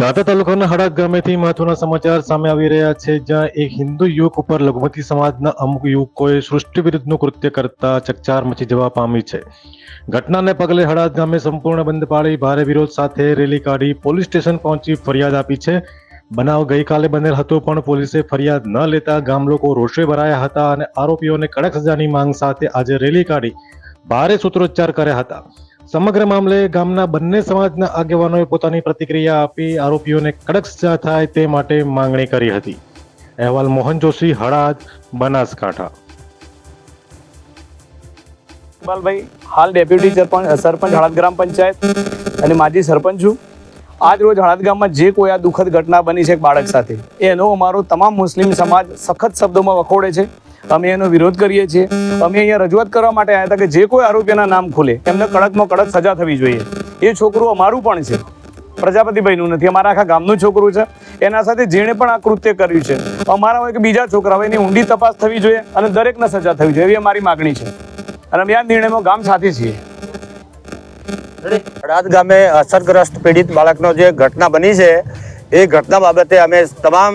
દાંતા તાલુકાના હડાક ગામેથી મહત્વના સમાચાર સામે આવી રહ્યા છે, જ્યાં એક હિન્દુ યુવક ઉપર લઘુમતી સમાજના અમુક યુવકોએ સૃષ્ટિ વિરુદ્ધનું કૃત્ય કરતા ચકચાર મચી જવા પામી છે. ઘટનાને પગલે હડાદ ગામે સંપૂર્ણ બંધ પાડી ભારે વિરોધ સાથે રેલી કાઢી પોલીસ સ્ટેશન પહોંચી ફરિયાદ આપી છે. બનાવ ગઈકાલે બનેલ હતો, પણ પોલીસે ફરિયાદ ન લેતા ગામ લોકો રોષે ભરાયા હતા અને આરોપીઓને કડક સજાની માંગ સાથે આજે રેલી કાઢી ભારે સૂત્રોચ્ચાર કર્યા હતા. સમગ્ર મામલે ગામના બંને સમાજના આગેવાનોએ પોતાની પ્રતિક્રિયા આપી આરોપીઓને કડક સજા થાય તે માટે માંગણી કરી હતી. અહેવાલ મોહન જોશી, હળાદ, બનાસકાંઠા. ભાઈ હાલ ડેપ્યુટી સરપંચ સરપંચ હળદ ગ્રામ પંચાયત અને માજી સરપંચ છું. આજ રોજ હળદ ગામમાં જે કોઈ આ દુઃખદ ઘટના બની છે બાળક સાથે, એનો અમારો તમામ મુસ્લિમ સમાજ સખત શબ્દોમાં વખોડે છે. અમે એનો વિરોધ કરીએ છીએ. અમે અહીંયા રજૂઆત કરવા માટે આવ્યા હતા કે જે કોઈ આરોપીના નામ ખુલે એમને કડકમાં કડક સજા થવી જોઈએ. એ છોકરું અમારું પણ છે. પ્રજાપતિભાઈનું નથી, અમારા આખા ગામનું છોકરું છે. એના સાથે જેણે પણ આ કૃત્ય કર્યું છે. અમારા હોય કે બીજા છોકરા હોય, એની ઊંડી તપાસ થવી જોઈએ અને દરેકને સજા થવી જોઈએ, એવી અમારી માગણી છે. અને અમે આ નિર્ણયમાં ગામ સાથે છીએ. અડાદ ગામે અસરગ્રસ્ત પીડિત બાળકનો જે ઘટના બની છે, એ ઘટના બાબતે અમે તમામ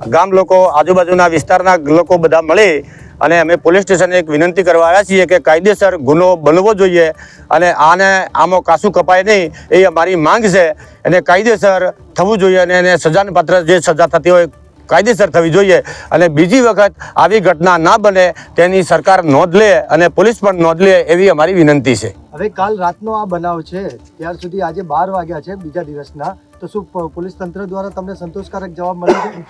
ગામ લોકો, આજુબાજુના વિસ્તારના લોકો બધા મળે અને અમે પોલીસ સ્ટેશને એક વિનંતી કરવા આવ્યા છીએ કે કાયદેસર ગુનો બનવો જોઈએ અને આને આમાં કાસું કપાય નહીં એ અમારી માંગ છે. અને કાયદેસર થવું જોઈએ અને એને સજાને પાત્ર જે સજા થતી હોય કાયદેસર થવી જોઈએ અને બીજી વખત આવી ઘટના ના બને તેની સરકાર નોંધ લે અને પોલીસ પણ નોંધ લે એવી અમારી વિનંતી છે. હવે કાલ રાતનો આ બનાવ છે. ત્યાર સુધી આજે બાર વાગ્યા છે બીજા દિવસના. તો શું પોલીસ તંત્ર દ્વારા તમને સંતોષકારક જવાબ મળ્યો છે?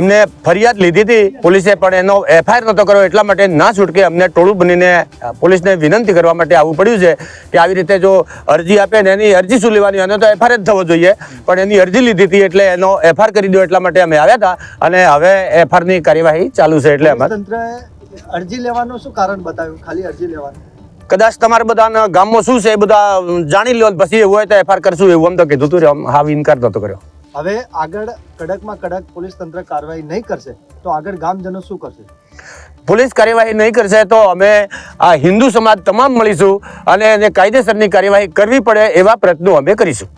એમને ફરિયાદ લીધી હતી પોલીસે પણ એનો એફઆઈઆર નહોતો કર્યો એટલા માટે ના છૂટકે અમને ટોળું બનીને પોલીસને વિનંતી કરવા માટે આવવું પડ્યું છે કે આવી રીતે જો અરજી આપે ને એની અરજી શું લેવાની એનો તો એફઆઈઆર જ થવો જોઈએ. પણ એની અરજી લીધી હતી એટલે એનો એફઆઈઆર કરી દો એટલા માટે અમે આવ્યા હતા અને હવે એફઆઈઆરની કાર્યવાહી ચાલુ છે એટલે તંત્રએ અરજી લેવાનું શું કારણ બતાવ્યું? ખાલી અરજી લેવાનું? કદાચ તમારા બધાના ગામમાં શું છે એ બધા જાણી લો પછી એવું હોય તો એફઆઈઆર કરશું એવું આમ તો કીધું તું આમ હા ઇનકાર નતો કર્યો. હવે આગળ કડકમાં કડક પોલીસ તંત્ર કાર્યવાહી નહીં કરશે તો આગળ ગામજનો શું કરશે? પોલીસ કાર્યવાહી નહીં કરશે તો અમે આ હિન્દુ સમાજ તમામ મળીશું અને એને કાયદેસરની કાર્યવાહી કરવી પડે એવા પ્રયત્નો અમે કરીશું.